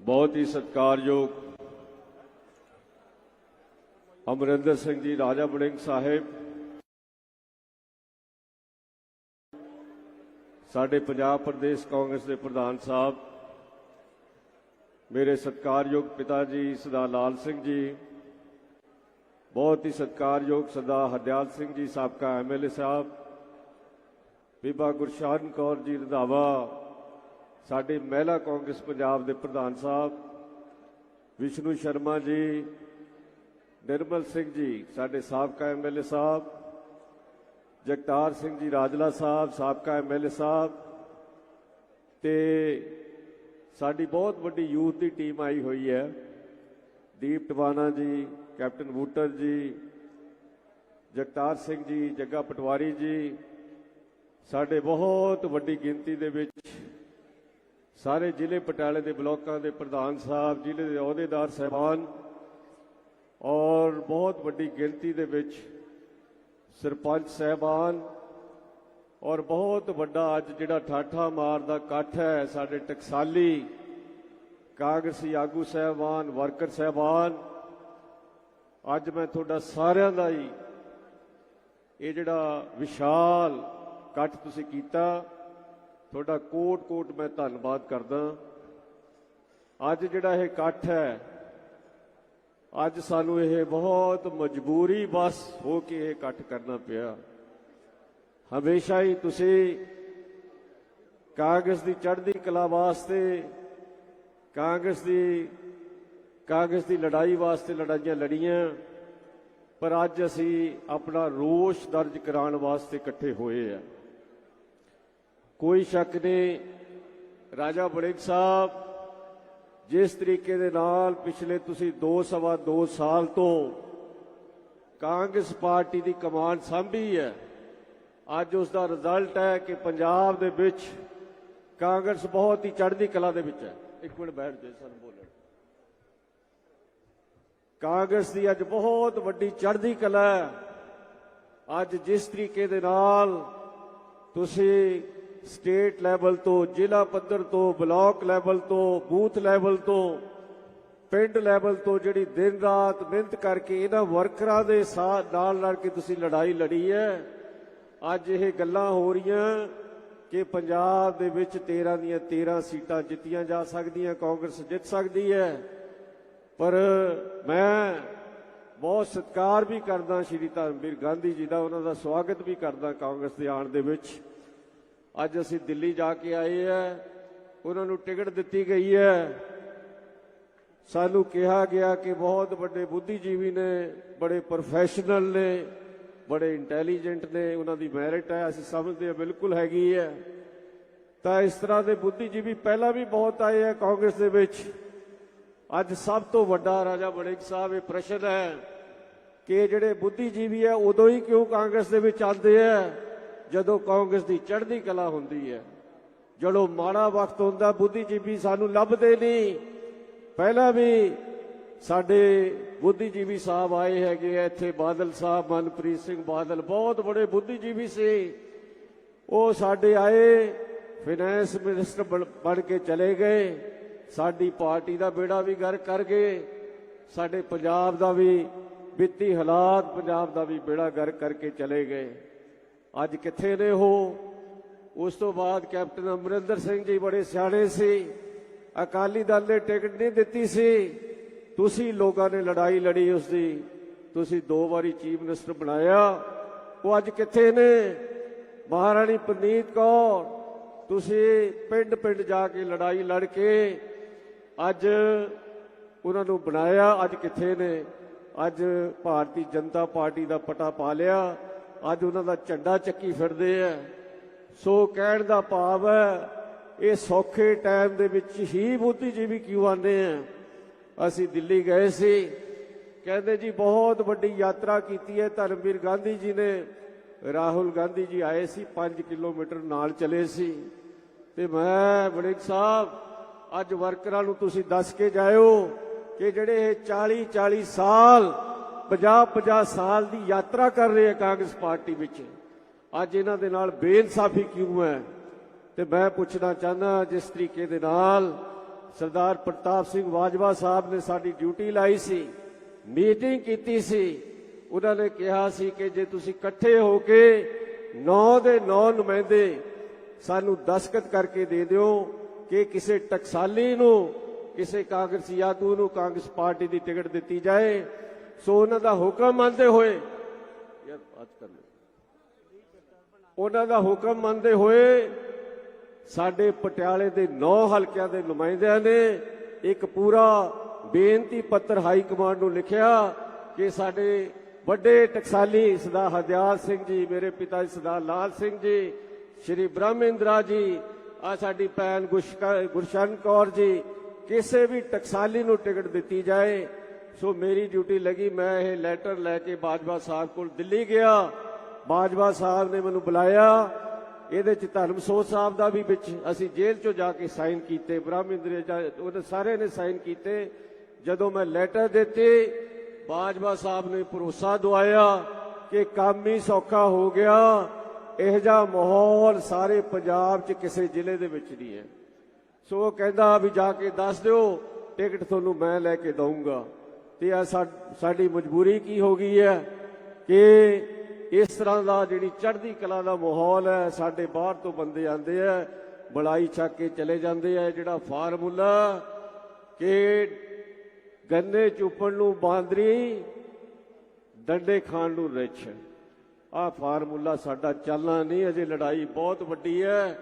ਬਹੁਤ ਹੀ ਸਤਿਕਾਰਯੋਗ ਅਮਰਿੰਦਰ ਸਿੰਘ ਜੀ, ਰਾਜਾ ਬੜਿੰਗ ਸਾਹਿਬ। ਸਾਡੇ ਪੰਜਾਬ ਪ੍ਰਦੇਸ਼ ਕਾਂਗਰਸ ਦੇ ਪ੍ਰਧਾਨ ਸਾਹਿਬ, ਮੇਰੇ ਸਤਿਕਾਰਯੋਗ ਪਿਤਾ ਜੀ, ਸਰਦਾਰ ਲਾਲ ਸਿੰਘ ਜੀ, ਬਹੁਤ ਹੀ ਸਤਿਕਾਰਯੋਗ ਸਰਦਾਰ ਹਰਦਿਆਲ ਸਿੰਘ ਜੀ, ਸਾਬਕਾ ਐਮਐਲਏ ਸਾਹਿਬ, ਬੀਬਾ ਗੁਰਸ਼ਰਨ ਕੌਰ ਜੀ, ਰੰਧਾਵਾ ਸਾਡੇ ਮਹਿਲਾ ਕਾਂਗਰਸ ਪੰਜਾਬ ਦੇ ਪ੍ਰਧਾਨ ਸਾਹਿਬ, ਵਿਸ਼ਨੂੰ ਸ਼ਰਮਾ ਜੀ, ਨਿਰਮਲ ਸਿੰਘ ਜੀ, ਸਾਡੇ ਸਾਬਕਾ ਐਮਐਲਏ ਸਾਹਿਬ, ਜਗਤਾਰ ਸਿੰਘ ਜੀ ਰਾਜਲਾ ਸਾਹਿਬ, ਸਾਬਕਾ ਐਮਐਲਏ ਸਾਹਿਬ ਤੇ ਸਾਡੀ ਬਹੁਤ ਵੱਡੀ ਯੂਥ ਦੀ ਟੀਮ ਆਈ ਹੋਈ ਹੈ। ਦੀਪ ਟਵਾਨਾ ਜੀ, ਕੈਪਟਨ ਬੂਟਰ ਜੀ, ਜਗਤਾਰ ਸਿੰਘ ਜੀ, ਜੱਗਾ ਪਟਵਾਰੀ ਜੀ, ਸਾਡੇ ਬਹੁਤ ਵੱਡੀ ਗਿਣਤੀ ਦੇ ਵਿੱਚ ਸਾਰੇ ਜ਼ਿਲ੍ਹੇ ਪਟਿਆਲੇ ਦੇ ਬਲਾਕਾਂ ਦੇ ਪ੍ਰਧਾਨ ਸਾਹਿਬ, ਜ਼ਿਲ੍ਹੇ ਦੇ ਅਹੁਦੇਦਾਰ ਸਹਿਬਾਨ ਔਰ ਬਹੁਤ ਵੱਡੀ ਗਿਣਤੀ ਦੇ ਵਿੱਚ ਸਰਪੰਚ ਸਹਿਬਾਨ ਔਰ ਬਹੁਤ ਵੱਡਾ ਅੱਜ ਜਿਹੜਾ ਠਾਠਾ ਮਾਰ ਦਾ ਇਕੱਠ ਹੈ ਸਾਡੇ ਟਕਸਾਲੀ ਕਾਂਗਰਸੀ ਆਗੂ ਸਹਿਬਾਨ, ਵਰਕਰ ਸਹਿਬਾਨ, ਅੱਜ ਮੈਂ ਤੁਹਾਡਾ ਸਾਰਿਆਂ ਦਾ ਹੀ ਇਹ ਜਿਹੜਾ ਵਿਸ਼ਾਲ ਇਕੱਠ ਤੁਸੀਂ ਕੀਤਾ। ਤੁਹਾਡਾ ਕੋਟ-ਕੋਟ ਮੈਂ ਧੰਨਵਾਦ ਕਰਦਾ। ਅੱਜ ਜਿਹੜਾ ਇਹ ਇਕੱਠ ਹੈ, ਅੱਜ ਸਾਨੂੰ ਇਹ ਬਹੁਤ ਮਜਬੂਰੀ ਬਸ ਹੋ ਕੇ ਇਹ ਇਕੱਠ ਕਰਨਾ ਪਿਆ। ਹਮੇਸ਼ਾ ਹੀ ਤੁਸੀਂ ਕਾਂਗਰਸ ਦੀ ਚੜ੍ਹਦੀ ਕਲਾ ਵਾਸਤੇ, ਕਾਂਗਰਸ ਦੀ ਕਾਂਗਰਸ ਦੀ ਲੜਾਈ ਵਾਸਤੇ ਲੜਾਈਆਂ ਲੜੀਆਂ, ਪਰ ਅੱਜ ਅਸੀਂ ਆਪਣਾ ਰੋਸ਼ ਦਰਜ ਕਰਾਉਣ ਵਾਸਤੇ ਇਕੱਠੇ ਹੋਏ ਆ। ਕੋਈ ਸ਼ੱਕ ਨਹੀਂ, ਰਾਜਾ ਬੜਿੰਗ ਸਾਹਿਬ, ਜਿਸ ਤਰੀਕੇ ਦੇ ਨਾਲ ਪਿਛਲੇ ਤੁਸੀਂ 2 ਸਵਾ 2 ਸਾਲ ਤੋਂ ਕਾਂਗਰਸ ਪਾਰਟੀ ਦੀ ਕਮਾਨ ਸੰਭੀ ਹੈ, ਅੱਜ ਉਸ ਦਾ ਰਿਜ਼ਲਟ ਹੈ ਕਿ ਪੰਜਾਬ ਦੇ ਵਿੱਚ ਕਾਂਗਰਸ ਬਹੁਤ ਹੀ ਚੜ੍ਹਦੀ ਕਲਾ ਦੇ ਵਿੱਚ ਹੈ। ਇੱਕ ਮਿੰਟ ਬੈਠ ਜੇ ਸਾਨੂੰ ਬੋਲਣ ਕਾਂਗਰਸ ਦੀ ਅੱਜ ਬਹੁਤ ਵੱਡੀ ਚੜ੍ਹਦੀ ਕਲਾ ਹੈ। ਅੱਜ ਜਿਸ ਤਰੀਕੇ ਦੇ ਨਾਲ ਤੁਸੀਂ ਸਟੇਟ ਲੈਵਲ ਤੋਂ, ਜ਼ਿਲ੍ਹਾ ਪੱਧਰ ਤੋਂ, ਬਲਾਕ ਲੈਵਲ ਤੋਂ, ਬੂਥ ਲੈਵਲ ਤੋਂ, ਪਿੰਡ ਲੈਵਲ ਤੋਂ ਜਿਹੜੀ ਦਿਨ ਰਾਤ ਮਿਹਨਤ ਕਰਕੇ ਇਹਨਾਂ ਵਰਕਰਾਂ ਦੇ ਸਾਥ ਨਾਲ ਲੜ ਕੇ ਤੁਸੀਂ ਲੜਾਈ ਲੜੀ ਹੈ, ਅੱਜ ਇਹ ਗੱਲਾਂ ਹੋ ਰਹੀਆਂ ਕਿ ਪੰਜਾਬ ਦੇ ਵਿੱਚ 13 ਦੀਆਂ 13 ਸੀਟਾਂ ਜਿੱਤੀਆਂ ਜਾ ਸਕਦੀਆਂ, ਕਾਂਗਰਸ ਜਿੱਤ ਸਕਦੀ ਹੈ। ਪਰ ਮੈਂ ਬਹੁਤ ਸਤਿਕਾਰ ਵੀ ਕਰਦਾ ਸ਼੍ਰੀ ਧਰਮਵੀਰ ਗਾਂਧੀ ਜੀ ਦਾ, ਉਹਨਾਂ ਦਾ ਸਵਾਗਤ ਵੀ ਕਰਦਾ ਕਾਂਗਰਸ ਦੇ ਆਣ ਦੇ ਵਿੱਚ। ਅੱਜ ਅਸੀਂ ਦਿੱਲੀ ਜਾ ਕੇ ਆਏ ਆ। ਉਹਨਾਂ ਨੂੰ ਟਿਕਟ ਦਿੱਤੀ ਗਈ ਹੈ। ਸਾਨੂੰ ਕਿਹਾ ਗਿਆ ਕਿ ਬਹੁਤ ਵੱਡੇ ਬੁੱਧੀਜੀਵੀ ਨੇ, ਬੜੇ ਪ੍ਰੋਫੈਸ਼ਨਲ ਨੇ, ਬੜੇ ਇੰਟੈਲੀਜੈਂਟ ਨੇ। ਉਹਨਾਂ ਦੀ ਮੈਰਿਟ ਹੈ, ਅਸੀਂ ਸਮਝਦੇ ਹਾਂ, ਬਿਲਕੁਲ ਹੈਗੀ ਹੈ। ਤਾਂ ਇਸ ਤਰ੍ਹਾਂ ਦੇ ਬੁੱਧੀਜੀਵੀ ਪਹਿਲਾਂ ਵੀ ਬਹੁਤ ਆਏ ਆ ਕਾਂਗਰਸ ਦੇ ਵਿੱਚ। ਅੱਜ ਸਭ ਤੋਂ ਵੱਡਾ ਰਾਜਾ ਬੜਿੰਗ ਸਾਹਿਬ, ਇਹ ਪ੍ਰਸ਼ਨ ਹੈ ਕਿ ਜਿਹੜੇ ਬੁੱਧੀਜੀਵੀ ਹੈ, ਉਦੋਂ ਹੀ ਕਿਉਂ ਕਾਂਗਰਸ ਦੇ ਵਿੱਚ ਆਉਂਦੇ ਆ ਜਦੋਂ ਕਾਂਗਰਸ ਦੀ ਚੜ੍ਹਦੀ ਕਲਾ ਹੁੰਦੀ ਹੈ, ਜਦੋਂ ਮਾੜਾ ਵਕਤ ਹੁੰਦਾ, ਬੁੱਧੀਜੀਵੀ ਸਾਨੂੰ ਲੱਭਦੇ ਨਹੀਂ। ਪਹਿਲਾਂ ਵੀ ਸਾਡੇ ਬੁੱਧੀਜੀਵੀ ਸਾਹਿਬ ਆਏ ਹੈਗੇ ਆ, ਇੱਥੇ ਬਾਦਲ ਸਾਹਿਬ, ਮਨਪ੍ਰੀਤ ਸਿੰਘ ਬਾਦਲ, ਬਹੁਤ ਬੜੇ ਬੁੱਧੀਜੀਵੀ ਸੀ। ਉਹ ਸਾਡੇ ਆਏ ਫਾਈਨੈਂਸ ਮਿਨਿਸਟਰ ਬਣ- ਬਣ ਕੇ ਚਲੇ ਗਏ। ਸਾਡੀ ਪਾਰਟੀ ਦਾ ਬੇੜਾ ਵੀ ਗਰ ਕਰ ਗਏ। ਸਾਡੇ ਪੰਜਾਬ ਦਾ ਵੀ ਵਿੱਤੀ ਹਾਲਾਤ ਪੰਜਾਬ ਦਾ ਵੀ ਬੇੜਾ ਗਰ ਕਰਕੇ ਚਲੇ ਗਏ। ਅੱਜ ਕਿੱਥੇ ਨੇ ਉਹ? ਉਸ ਤੋਂ ਬਾਅਦ ਕੈਪਟਨ ਅਮਰਿੰਦਰ ਸਿੰਘ ਜੀ ਬੜੇ ਸਿਆਣੇ ਸੀ। ਅਕਾਲੀ ਦਲ ਨੇ ਟਿਕਟ ਨਹੀਂ ਦਿੱਤੀ ਸੀ। ਤੁਸੀਂ ਲੋਕਾਂ ਨੇ ਲੜਾਈ ਲੜੀ ਉਸ ਦੀ ਤੁਸੀਂ ਦੋ ਵਾਰੀ ਚੀਫ ਮਿਨਿਸਟਰ ਬਣਾਇਆ। ਉਹ ਅੱਜ ਕਿੱਥੇ ਨੇ? ਮਹਾਰਾਣੀ ਪ੍ਰਨੀਤ ਕੌਰ, ਤੁਸੀਂ ਪਿੰਡ ਪਿੰਡ ਜਾ ਕੇ ਲੜਾਈ ਲੜ ਕੇ ਅੱਜ ਉਹਨਾਂ ਨੂੰ ਬਣਾਇਆ। ਅੱਜ ਕਿੱਥੇ ਨੇ? ਅੱਜ ਭਾਰਤੀ ਜਨਤਾ ਪਾਰਟੀ ਦਾ ਪਟਾ ਪਾ ਲਿਆ। ਅੱਜ ਉਹਨਾਂ ਦਾ ਝੰਡਾ ਚੱਕੀ ਫਿਰਦੇ ਆ। ਸੋ ਕਹਿਣ ਦਾ ਭਾਵ ਹੈ, ਇਹ ਸੌਖੇ ਟਾਈਮ ਦੇ ਵਿੱਚ ਹੀ ਬੁੱਧੀਜੀਵੀ ਕਿਉਂ ਆਉਂਦੇ ਆ? ਅਸੀਂ ਦਿੱਲੀ ਗਏ ਸੀ। ਕਹਿੰਦੇ ਜੀ, ਬਹੁਤ ਵੱਡੀ ਯਾਤਰਾ ਕੀਤੀ ਹੈ ਧਰਮਵੀਰ ਗਾਂਧੀ ਜੀ ਨੇ। ਰਾਹੁਲ ਗਾਂਧੀ ਜੀ ਆਏ ਸੀ 5 ਕਿਲੋਮੀਟਰ ਨਾਲ ਚਲੇ ਸੀ। ਤੇ ਮੈਂ ਬੜਿੰਗ ਸਾਹਿਬ, ਅੱਜ ਵਰਕਰਾਂ ਨੂੰ ਤੁਸੀਂ ਦੱਸ ਕੇ ਜਾਇਓ ਕਿ ਜਿਹੜੇ ਇਹ 40 40 ਸਾਲ 50 50 ਸਾਲ ਦੀ ਯਾਤਰਾ ਕਰ ਰਹੇ ਆ ਕਾਂਗਰਸ ਪਾਰਟੀ ਵਿੱਚ। ਅੱਜ ਇਹਨਾਂ ਦੇ ਨਾਲ ਬੇਇਨਸਾਫੀ ਕਿਉਂ ਹੈ? ਤੇ ਮੈਂ ਪੁੱਛਣਾ ਚਾਹੁੰਦਾ ਜਿਸ ਤਰੀਕੇ ਦੇ ਨਾਲ ਸਰਦਾਰ ਪ੍ਰਤਾਪ ਸਿੰਘ ਬਾਜਵਾ ਸਾਹਿਬ ਨੇ ਸਾਡੀ ਡਿਊਟੀ ਲਾਈ ਸੀ, ਮੀਟਿੰਗ ਕੀਤੀ ਸੀ, ਉਹਨਾਂ ਨੇ ਕਿਹਾ ਸੀ ਕਿ ਜੇ ਤੁਸੀਂ ਇਕੱਠੇ ਹੋ ਕੇ 9 ਦੇ 9 ਨੁਮਾਇੰਦੇ ਸਾਨੂੰ ਦਸਖਤ ਕਰਕੇ ਦੇ ਦਿਓ ਕਿ ਕਿਸੇ ਟਕਸਾਲੀ ਨੂੰ, ਕਿਸੇ ਕਾਂਗਰਸੀ ਆਗੂ ਨੂੰ ਕਾਂਗਰਸ ਪਾਰਟੀ ਦੀ ਟਿਕਟ ਦਿੱਤੀ ਜਾਏ ਸੋ ਉਹਨਾਂ ਦਾ ਹੁਕਮ ਮੰਨਦੇ ਹੋਏ ਯਾਰ ਬਾਤ ਕਰ ਲੈ ਉਹਨਾਂ ਦਾ ਹੁਕਮ ਮੰਨਦੇ ਹੋਏ ਸਾਡੇ ਪਟਿਆਲੇ ਦੇ 9 ਹਲਕਿਆਂ ਦੇ ਨੁਮਾਇੰਦਿਆਂ ਨੇ ਇੱਕ ਪੂਰਾ ਬੇਨਤੀ ਪੱਤਰ ਹਾਈ ਕਮਾਂਡ ਨੂੰ ਲਿਖਿਆ ਕਿ ਸਾਡੇ ਵੱਡੇ ਟਕਸਾਲੀ ਸਰਦਾਰ ਹਰਦਿਆਲ ਸਿੰਘ ਜੀ, ਮੇਰੇ ਪਿਤਾ ਜੀ ਸਰਦਾਰ ਲਾਲ ਸਿੰਘ ਜੀ, ਸ਼੍ਰੀ ਬ੍ਰਹਮਿੰਦਰਾ ਜੀ, ਆ ਸਾਡੀ ਭੈਣ ਗੁਸ਼ਕਾ- ਗੁਰਸ਼ਨ ਕੌਰ ਜੀ, ਕਿਸੇ ਵੀ ਟਕਸਾਲੀ ਨੂੰ ਟਿਕਟ ਦਿੱਤੀ ਜਾਏ ਸੋ ਮੇਰੀ ਡਿਊਟੀ ਲੱਗੀ, ਮੈਂ ਇਹ ਲੈਟਰ ਲੈ ਕੇ ਬਾਜਵਾ ਸਾਹਿਬ ਕੋਲ ਦਿੱਲੀ ਗਿਆ। ਬਾਜਵਾ ਸਾਹਿਬ ਨੇ ਮੈਨੂੰ ਬੁਲਾਇਆ। ਇਹਦੇ ਚ ਧਰਮਸੋਤ ਸਾਹਿਬ ਦਾ ਵੀ ਵਿੱਚ ਅਸੀਂ ਜੇਲ੍ਹ ਚੋਂ ਜਾ ਕੇ ਸਾਈਨ ਕੀਤੇ ਬ੍ਰਹਮਿੰਦਰੇ ਜਾ ਉਹਨੇ ਸਾਰੇ ਨੇ ਸਾਈਨ ਕੀਤੇ। ਜਦੋਂ ਮੈਂ ਲੈਟਰ ਦਿੱਤੇ, ਬਾਜਵਾ ਸਾਹਿਬ ਨੇ ਭਰੋਸਾ ਦਵਾਇਆ ਕਿ ਕੰਮ ਹੀ ਸੌਖਾ ਹੋ ਗਿਆ। ਇਹ ਜਿਹਾ ਮਾਹੌਲ ਸਾਰੇ ਪੰਜਾਬ 'ਚ ਕਿਸੇ ਜ਼ਿਲ੍ਹੇ ਦੇ ਵਿੱਚ ਨਹੀਂ ਹੈ। ਸੋ ਉਹ ਕਹਿੰਦਾ ਵੀ ਜਾ ਕੇ ਦੱਸ ਦਿਓ, ਟਿਕਟ ਤੁਹਾਨੂੰ ਮੈਂ ਲੈ ਕੇ ਦਊਂਗਾ। ਤੇ ਆ ਸਾਡੀ ਮਜਬੂਰੀ ਕੀ ਹੋ ਗਈ ਹੈ ਕਿ ਇਸ ਤਰ੍ਹਾਂ ਦਾ ਜਿਹੜੀ ਚੜ੍ਹਦੀ ਕਲਾ ਦਾ ਮਾਹੌਲ ਹੈ, ਸਾਡੇ ਬਾਹਰ ਤੋਂ ਬੰਦੇ ਆਉਂਦੇ ਆ ਬੜਾਈ ਚੱਕ ਕੇ ਚਲੇ ਜਾਂਦੇ ਆ ਜਿਹੜਾ ਫਾਰਮੂਲਾ ਕਿ ਗੰਨੇ ਚੁੱਪਣ ਨੂੰ ਬਾਂਦਰੀ, ਡੰਡੇ ਖਾਣ ਨੂੰ ਰਿਛ। ਆ ਫਾਰਮੂਲਾ ਸਾਡਾ ਚੱਲਣਾ ਨਹੀਂ, ਅਜੇ ਲੜਾਈ ਬਹੁਤ ਵੱਡੀ ਹੈ।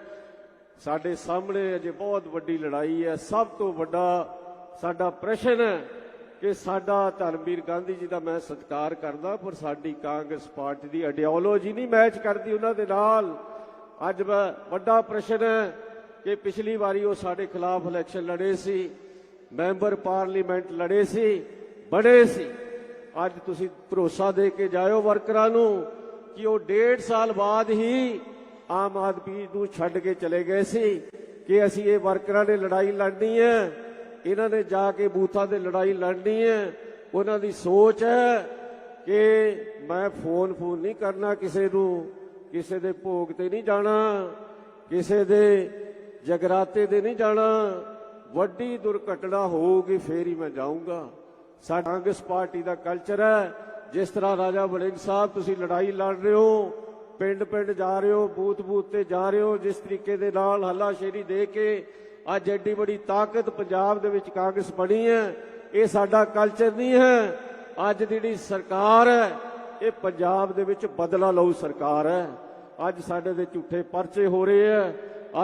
ਸਾਡੇ ਸਾਹਮਣੇ ਅਜੇ ਬਹੁਤ ਵੱਡੀ ਲੜਾਈ ਹੈ। ਸਭ ਤੋਂ ਵੱਡਾ ਸਾਡਾ ਪ੍ਰਸ਼ਨ ਹੈ ਕਿ ਸਾਡਾ ਧਰਮਵੀਰ ਗਾਂਧੀ ਜੀ ਦਾ ਮੈਂ ਸਤਿਕਾਰ ਕਰਦਾ, ਪਰ ਸਾਡੀ ਕਾਂਗਰਸ ਪਾਰਟੀ ਦੀ ਆਈਡੀਓਲੋਜੀ ਨਹੀਂ ਮੈਚ ਕਰਦੀ ਉਹਨਾਂ ਦੇ ਨਾਲ। ਅੱਜ ਵੱਡਾ ਪ੍ਰਸ਼ਨ ਹੈ ਕਿ ਪਿਛਲੀ ਵਾਰੀ ਉਹ ਸਾਡੇ ਖਿਲਾਫ ਇਲੈਕਸ਼ਨ ਲੜੇ ਸੀ ਮੈਂਬਰ ਪਾਰਲੀਮੈਂਟ ਲੜੇ ਸੀ ਬੜੇ ਸੀ। ਅੱਜ ਤੁਸੀਂ ਭਰੋਸਾ ਦੇ ਕੇ ਜਾਇਓ ਵਰਕਰਾਂ ਨੂੰ ਕਿ ਉਹ ਡੇਢ ਸਾਲ ਬਾਅਦ ਹੀ ਆਮ ਆਦਮੀ ਨੂੰ ਛੱਡ ਕੇ ਚਲੇ ਗਏ ਸੀ ਕਿ ਅਸੀਂ ਇਹ ਵਰਕਰਾਂ ਨੇ ਲੜਾਈ ਲੜਨੀ ਹੈ। ਇਹਨਾਂ ਨੇ ਜਾ ਕੇ ਬੂਥਾਂ ਤੇ ਲੜਾਈ ਲੜਨੀ ਹੈ। ਉਹਨਾਂ ਦੀ ਸੋਚ ਹੈ ਕਿ ਮੈਂ ਫੋਨ ਫੋਨ ਨਹੀਂ ਕਰਨਾ ਕਿਸੇ ਨੂੰ, ਕਿਸੇ ਦੇ ਭੋਗ ਤੇ ਨਹੀਂ ਜਾਣਾ, ਕਿਸੇ ਦੇ ਜਗਰਾਤੇ ਤੇ ਨਹੀਂ ਜਾਣਾ। ਵੱਡੀ ਦੁਰਘਟਨਾ ਹੋਊਗੀ, ਫੇਰ ਹੀ ਮੈਂ ਜਾਊਂਗਾ। ਸਾਡਾ ਕਾਂਗਰਸ ਪਾਰਟੀ ਦਾ ਕਲਚਰ ਹੈ। ਜਿਸ ਤਰ੍ਹਾਂ ਰਾਜਾ ਵੜਿੰਗ ਸਾਹਿਬ, ਤੁਸੀਂ ਲੜਾਈ ਲੜ ਰਹੇ ਹੋ ਪਿੰਡ ਪਿੰਡ ਜਾ ਰਹੇ ਹੋ ਬੂਥ ਬੂਥ ਤੇ ਜਾ ਰਹੇ ਹੋ, ਜਿਸ ਤਰੀਕੇ ਦੇ ਨਾਲ ਹੱਲਾਸ਼ੇਰੀ ਦੇ ਕੇ ਅੱਜ ਐਡੀ ਬੜੀ ਤਾਕਤ ਪੰਜਾਬ ਦੇ ਵਿੱਚ ਕਾਂਗਰਸ ਬਣੀ ਹੈ, ਇਹ ਸਾਡਾ ਕਲਚਰ ਨਹੀਂ ਹੈ। ਅੱਜ ਦੀ ਜਿਹੜੀ ਸਰਕਾਰ ਹੈ, ਇਹ ਪੰਜਾਬ ਦੇ ਵਿੱਚ ਬਦਲਾ ਲਊ ਸਰਕਾਰ ਹੈ। ਅੱਜ ਸਾਡੇ ਦੇ ਝੂਠੇ ਪਰਚੇ ਹੋ ਰਹੇ ਆ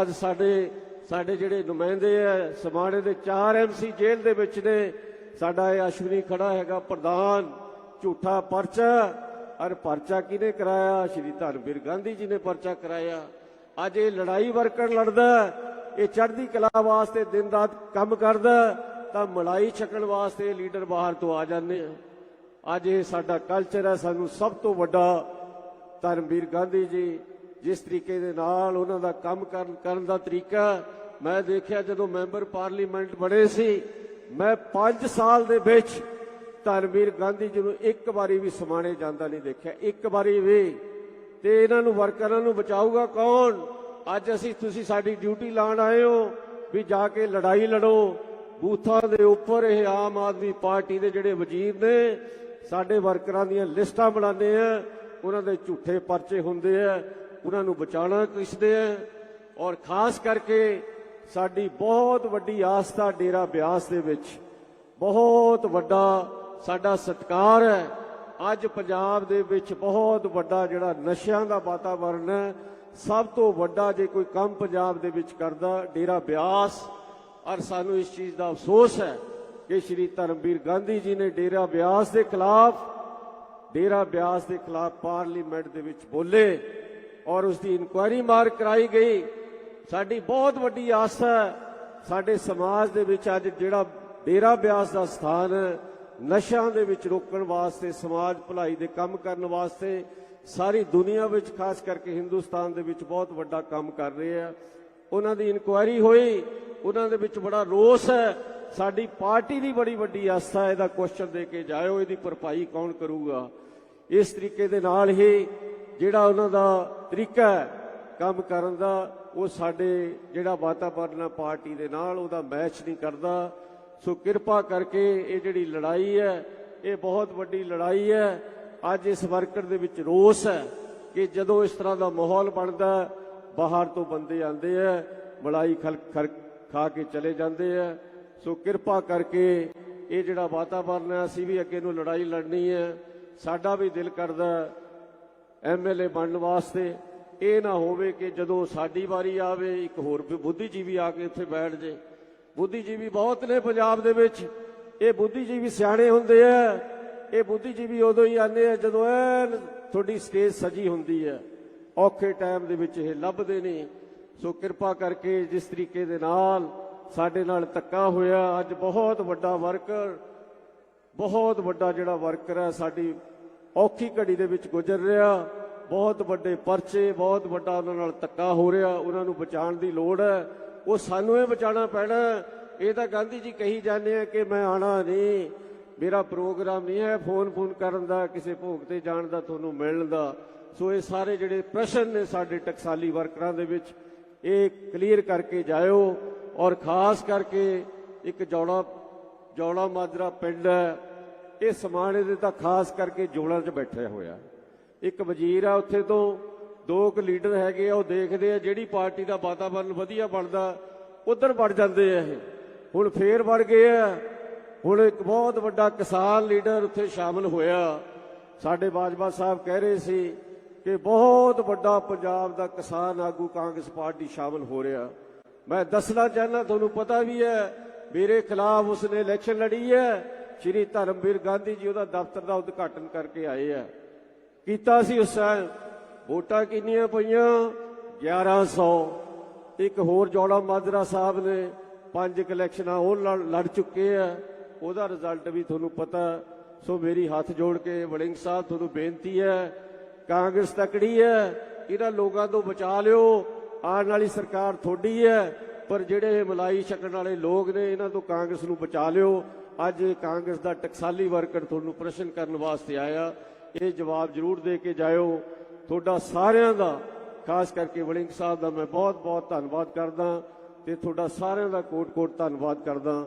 ਅੱਜ ਸਾਡੇ ਸਾਡੇ ਜਿਹੜੇ ਨੁਮਾਇੰਦੇ ਆ ਸਮਾਣੇ ਦੇ 4 ਐਮਸੀ ਜੇਲ੍ਹ ਦੇ ਵਿੱਚ ਨੇ। ਸਾਡਾ ਇਹ ਅਸ਼ਵਨੀ ਖੜਾ ਹੈਗਾ, ਪ੍ਰਧਾਨ। ਝੂਠਾ ਪਰਚਾ। ਅਰ ਪਰਚਾ ਕਿਹਨੇ ਕਰਾਇਆ? ਸ਼੍ਰੀ ਧਰਮਵੀਰ ਗਾਂਧੀ ਜੀ ਨੇ ਪਰਚਾ ਕਰਾਇਆ। ਅੱਜ ਇਹ ਲੜਾਈ ਵਰਕਰ ਲੜਦਾ ਇਹ ਚੜ੍ਹਦੀ ਕਲਾ ਵਾਸਤੇ ਦਿਨ ਰਾਤ ਕੰਮ ਕਰਦਾ, ਤਾਂ ਮਲਾਈ ਛਕਣ ਵਾਸਤੇ ਲੀਡਰ ਬਾਹਰ ਤੋਂ ਆ ਜਾਂਦੇ ਆ। ਅੱਜ ਇਹ ਸਾਡਾ ਕਲਚਰ ਹੈ, ਸਾਨੂੰ ਸਭ ਤੋਂ ਵੱਡਾ ਧਰਮਵੀਰ ਗਾਂਧੀ ਜੀ, ਜਿਸ ਤਰੀਕੇ ਦੇ ਨਾਲ ਉਹਨਾਂ ਦਾ ਕੰਮ ਕਰਨ ਕਰਨ ਦਾ ਤਰੀਕਾ। ਮੈਂ ਦੇਖਿਆ ਜਦੋਂ ਮੈਂਬਰ ਪਾਰਲੀਮੈਂਟ ਬਣੇ ਸੀ, ਮੈਂ 5 ਸਾਲ ਦੇ ਵਿੱਚ ਧਰਮਵੀਰ ਗਾਂਧੀ ਜੀ ਨੂੰ ਇੱਕ ਵਾਰੀ ਵੀ ਸਮਾਣੇ ਜਾਂਦਾ ਨਹੀਂ ਦੇਖਿਆ। ਇੱਕ ਵਾਰੀ ਵੀ। ਤੇ ਇਹਨਾਂ ਨੂੰ ਵਰਕਰਾਂ ਨੂੰ ਬਚਾਊਗਾ ਕੌਣ? ਅੱਜ ਅਸੀਂ ਤੁਸੀਂ ਸਾਡੀ ਡਿਊਟੀ ਲਾਣ ਆਏ ਹੋ ਵੀ ਜਾ ਕੇ ਲੜਾਈ ਲੜੋ। ਬੂਥਾਂ ਦੇ ਉੱਪਰ ਇਹ ਆਮ ਆਦਮੀ ਪਾਰਟੀ ਦੇ ਜਿਹੜੇ ਵਜ਼ੀਰ ਨੇ, ਸਾਡੇ ਵਰਕਰਾਂ ਦੀਆਂ ਲਿਸਟਾਂ ਬਣਾਉਂਦੇ ਆ। ਉਹਨਾਂ ਦੇ ਝੂਠੇ ਪਰਚੇ ਹੁੰਦੇ ਆ। ਉਹਨਾਂ ਨੂੰ ਬਚਾਉਣਾ ਕਿਸਦੇ ਆ? ਔਰ ਖਾਸ ਕਰਕੇ ਸਾਡੀ ਬਹੁਤ ਵੱਡੀ ਆਸਥਾ ਡੇਰਾ ਬਿਆਸ ਦੇ ਵਿੱਚ ਬਹੁਤ ਵੱਡਾ ਸਾਡਾ ਸਤਿਕਾਰ ਹੈ। ਅੱਜ ਪੰਜਾਬ ਦੇ ਵਿੱਚ ਬਹੁਤ ਵੱਡਾ ਜਿਹੜਾ ਨਸ਼ਿਆਂ ਦਾ ਵਾਤਾਵਰਣ ਹੈ ਸਭ ਤੋਂ ਵੱਡਾ ਜੇ ਕੋਈ ਕੰਮ ਪੰਜਾਬ ਦੇ ਵਿੱਚ ਕਰਦਾ, ਡੇਰਾ ਬਿਆਸ ਔਰ ਸਾਨੂੰ ਇਸ ਚੀਜ਼ ਦਾ ਅਫਸੋਸ ਹੈ ਕਿ ਸ਼੍ਰੀ ਧਰਮਵੀਰ ਗਾਂਧੀ ਜੀ ਨੇ ਡੇਰਾ ਬਿਆਸ ਦੇ ਖਿਲਾਫ, ਡੇਰਾ ਬਿਆਸ ਦੇ ਖਿਲਾਫ ਪਾਰਲੀਮੈਂਟ ਦੇ ਵਿੱਚ ਬੋਲੇ ਔਰ ਉਸ ਦੀ ਇਨਕੁਆਇਰੀ ਮਾਰ ਕਰਾਈ ਗਈ। ਸਾਡੀ ਬਹੁਤ ਵੱਡੀ ਆਸ ਹੈ, ਸਾਡੇ ਸਮਾਜ ਦੇ ਵਿੱਚ ਅੱਜ ਜਿਹੜਾ ਡੇਰਾ ਬਿਆਸ ਦਾ ਸਥਾਨ ਹੈ, ਨਸ਼ਿਆਂ ਦੇ ਵਿੱਚ ਰੋਕਣ ਵਾਸਤੇ, ਸਮਾਜ ਭਲਾਈ ਦੇ ਕੰਮ ਕਰਨ ਵਾਸਤੇ ਸਾਰੀ ਦੁਨੀਆ ਵਿੱਚ, ਖਾਸ ਕਰਕੇ ਹਿੰਦੁਸਤਾਨ ਦੇ ਵਿੱਚ ਬਹੁਤ ਵੱਡਾ ਕੰਮ ਕਰ ਰਹੇ ਆ। ਉਹਨਾਂ ਦੀ ਇਨਕੁਆਇਰੀ ਹੋਈ, ਉਹਨਾਂ ਦੇ ਵਿੱਚ ਬੜਾ ਰੋਸ ਹੈ। ਸਾਡੀ ਪਾਰਟੀ ਦੀ ਬੜੀ ਵੱਡੀ ਆਸਥਾ ਹੈ, ਇਹਦਾ ਕੁਐਸਚਨ ਦੇ ਕੇ ਜਾਇਓ, ਇਹਦੀ ਭਰਪਾਈ ਕੌਣ ਕਰੂਗਾ? ਇਸ ਤਰੀਕੇ ਦੇ ਨਾਲ ਹੀ ਜਿਹੜਾ ਉਹਨਾਂ ਦਾ ਤਰੀਕਾ ਹੈ ਕੰਮ ਕਰਨ ਦਾ, ਉਹ ਸਾਡੇ ਜਿਹੜਾ ਵਾਤਾਵਰਨ ਆ ਪਾਰਟੀ ਦੇ ਨਾਲ, ਉਹਦਾ ਮੈਚ ਨਹੀਂ ਕਰਦਾ। ਸੋ ਕਿਰਪਾ ਕਰਕੇ ਇਹ ਜਿਹੜੀ ਲੜਾਈ ਹੈ, ਇਹ ਬਹੁਤ ਵੱਡੀ ਲੜਾਈ ਹੈ। ਅੱਜ ਇਸ ਵਰਕਰ ਦੇ ਵਿੱਚ ਰੋਸ ਹੈ ਕਿ ਜਦੋਂ ਇਸ ਤਰ੍ਹਾਂ ਦਾ ਮਾਹੌਲ ਬਣਦਾ ਬਾਹਰ ਤੋਂ ਬੰਦੇ ਆਉਂਦੇ ਆ, ਮਲਾਈ ਖਾ ਕੇ ਚਲੇ ਜਾਂਦੇ ਆ। ਸੋ ਕਿਰਪਾ ਕਰਕੇ ਇਹ ਜਿਹੜਾ ਵਾਤਾਵਰਨ ਹੈ, ਅਸੀਂ ਵੀ ਅੱਗੇ ਨੂੰ ਲੜਾਈ ਲੜਨੀ ਹੈ। ਸਾਡਾ ਵੀ ਦਿਲ ਕਰਦਾ ਐਮਐਲਏ ਬਣਨ ਵਾਸਤੇ। ਇਹ ਨਾ ਹੋਵੇ ਕਿ ਜਦੋਂ ਸਾਡੀ ਵਾਰੀ ਆਵੇ, ਇੱਕ ਹੋਰ ਵੀ ਬੁੱਧੀਜੀਵੀ ਆ ਕੇ ਇੱਥੇ ਬੈਠ ਜੇ। ਬੁੱਧੀਜੀਵੀ ਬਹੁਤ ਨੇ ਪੰਜਾਬ ਦੇ ਵਿੱਚ। ਇਹ ਬੁੱਧੀਜੀਵੀ ਸਿਆਣੇ ਹੁੰਦੇ ਆ। ਇਹ ਬੁੱਧੀਜੀਵੀ ਉਦੋਂ ਹੀ ਆਉਂਦੇ ਆ ਜਦੋਂ ਐਨ ਤੁਹਾਡੀ ਸਟੇਜ ਸਜੀ ਹੁੰਦੀ ਹੈ ਔਖੇ ਟਾਈਮ ਦੇ ਵਿੱਚ ਇਹ ਲੱਭਦੇ ਨੇ। ਸੋ ਕਿਰਪਾ ਕਰਕੇ ਜਿਸ ਤਰੀਕੇ ਦੇ ਨਾਲ ਸਾਡੇ ਨਾਲ ਧੱਕਾ ਹੋਇਆ, ਅੱਜ ਬਹੁਤ ਵੱਡਾ ਵਰਕਰ ਬਹੁਤ ਵੱਡਾ ਜਿਹੜਾ ਵਰਕਰ ਹੈ ਸਾਡੀ ਔਖੀ ਘੜੀ ਦੇ ਵਿੱਚ ਗੁਜ਼ਰ ਰਿਹਾ। ਬਹੁਤ ਵੱਡੇ ਪਰਚੇ, ਬਹੁਤ ਵੱਡਾ ਉਹਨਾਂ ਨਾਲ ਧੱਕਾ ਹੋ ਰਿਹਾ। ਉਹਨਾਂ ਨੂੰ ਬਚਾਉਣ ਦੀ ਲੋੜ ਹੈ। ਉਹ ਸਾਨੂੰ ਇਹ ਬਚਾਉਣਾ ਪੈਣਾ। ਇਹ ਤਾਂ ਗਾਂਧੀ ਜੀ ਕਹੀ ਜਾਂਦੇ ਆ ਕਿ ਮੈਂ ਆਣਾ ਨਹੀਂ। ਮੇਰਾ ਪ੍ਰੋਗਰਾਮ ਨਹੀਂ ਹੈ ਫੋਨ ਫੋਨ ਕਰਨ ਦਾ, ਕਿਸੇ ਭੋਗ ਤੇ ਜਾਣ ਦਾ, ਤੁਹਾਨੂੰ ਮਿਲਣ ਦਾ। ਸੋ ਇਹ ਸਾਰੇ ਜਿਹੜੇ ਪ੍ਰਸ਼ਨ ਨੇ ਸਾਡੇ ਟਕਸਾਲੀ ਵਰਕਰਾਂ ਦੇ ਵਿੱਚ, ਇਹ ਕਲੀਅਰ ਕਰਕੇ ਜਾਇਓ। ਔਰ ਖਾਸ ਕਰਕੇ ਇੱਕ ਜੌੜਾ ਜੌੜਾ ਮਾਜਰਾ ਪਿੰਡ ਹੈ, ਇਹ ਸਮਾਣੇ ਦੇ ਤਾਂ ਖਾਸ ਕਰਕੇ ਜੋੜਾਂ 'ਚ ਬੈਠਿਆ ਹੋਇਆ। ਇੱਕ ਵਜ਼ੀਰ ਆ ਉੱਥੇ ਤੋਂ, ਦੋ ਕੁ ਲੀਡਰ ਹੈਗੇ ਆ, ਉਹ ਦੇਖਦੇ ਆ ਜਿਹੜੀ ਪਾਰਟੀ ਦਾ ਵਾਤਾਵਰਨ ਵਧੀਆ ਬਣਦਾ, ਉਧਰ ਵੜ ਜਾਂਦੇ ਆ ਇਹ। ਹੁਣ ਫੇਰ ਵੜ ਗਏ ਆ ਹੁਣ ਇੱਕ ਬਹੁਤ ਵੱਡਾ ਕਿਸਾਨ ਲੀਡਰ ਉੱਥੇ ਸ਼ਾਮਲ ਹੋਇਆ। ਸਾਡੇ ਬਾਜਵਾ ਸਾਹਿਬ ਕਹਿ ਰਹੇ ਸੀ ਕਿ ਬਹੁਤ ਵੱਡਾ ਪੰਜਾਬ ਦਾ ਕਿਸਾਨ ਆਗੂ ਕਾਂਗਰਸ ਪਾਰਟੀ ਸ਼ਾਮਲ ਹੋ ਰਿਹਾ। ਮੈਂ ਦੱਸਣਾ ਚਾਹੁੰਦਾ, ਤੁਹਾਨੂੰ ਪਤਾ ਵੀ ਹੈ, ਮੇਰੇ ਖਿਲਾਫ ਉਸਨੇ ਇਲੈਕਸ਼ਨ ਲੜੀ ਹੈ। ਸ਼੍ਰੀ ਧਰਮਵੀਰ ਗਾਂਧੀ ਜੀ ਉਹਦਾ ਦਫ਼ਤਰ ਦਾ ਉਦਘਾਟਨ ਕਰਕੇ ਆਏ ਆ। ਕੀਤਾ ਸੀ ਉਸ ਟਾਈਮ ਵੋਟਾਂ ਕਿੰਨੀਆਂ ਪਈਆਂ? 1100 ਇੱਕ ਹੋਰ ਜੋੜਾ ਮਾਜਰਾ ਸਾਹਿਬ ਨੇ, ਪੰਜ ਕੁ ਇਲੈਕਸ਼ਨਾਂ ਉਹ ਲੜ- ਲੜ ਚੁੱਕੇ ਆ। ਉਹਦਾ ਰਿਜ਼ਲਟ ਵੀ ਤੁਹਾਨੂੰ ਪਤਾ, ਸੋ ਮੇਰੀ ਹੱਥ ਜੋੜ ਕੇ ਵੜਿੰਗ ਸਾਹਿਬ, ਤੁਹਾਨੂੰ ਬੇਨਤੀ ਹੈ, ਕਾਂਗਰਸ ਤਕੜੀ ਹੈ, ਇਹਨਾਂ ਲੋਕਾਂ ਤੋਂ ਬਚਾ ਲਿਓ, ਆਉਣ ਵਾਲੀ ਸਰਕਾਰ ਤੁਹਾਡੀ ਹੈ, ਪਰ ਜਿਹੜੇ ਮਲਾਈ ਛਕਣ ਵਾਲੇ ਲੋਕ ਨੇ, ਇਹਨਾਂ ਤੋਂ ਕਾਂਗਰਸ ਨੂੰ ਬਚਾ ਲਿਓ। ਅੱਜ ਕਾਂਗਰਸ ਦਾ ਟਕਸਾਲੀ ਵਰਕਰ ਤੁਹਾਨੂੰ ਪ੍ਰਸ਼ਨ ਕਰਨ ਵਾਸਤੇ ਆਇਆ, ਇਹ ਜਵਾਬ ਜ਼ਰੂਰ ਦੇ ਕੇ ਜਾਇਓ। ਤੁਹਾਡਾ ਸਾਰਿਆਂ ਦਾ, ਖਾਸ ਕਰਕੇ ਵਲਿੰਗ ਸਾਹਿਬ ਦਾ ਮੈਂ ਬਹੁਤ ਬਹੁਤ ਧੰਨਵਾਦ ਕਰਦਾ ਤੇ ਤੁਹਾਡਾ ਸਾਰਿਆਂ ਦਾ ਕੋਟ-ਕੋਟ ਧੰਨਵਾਦ ਕਰਦਾ।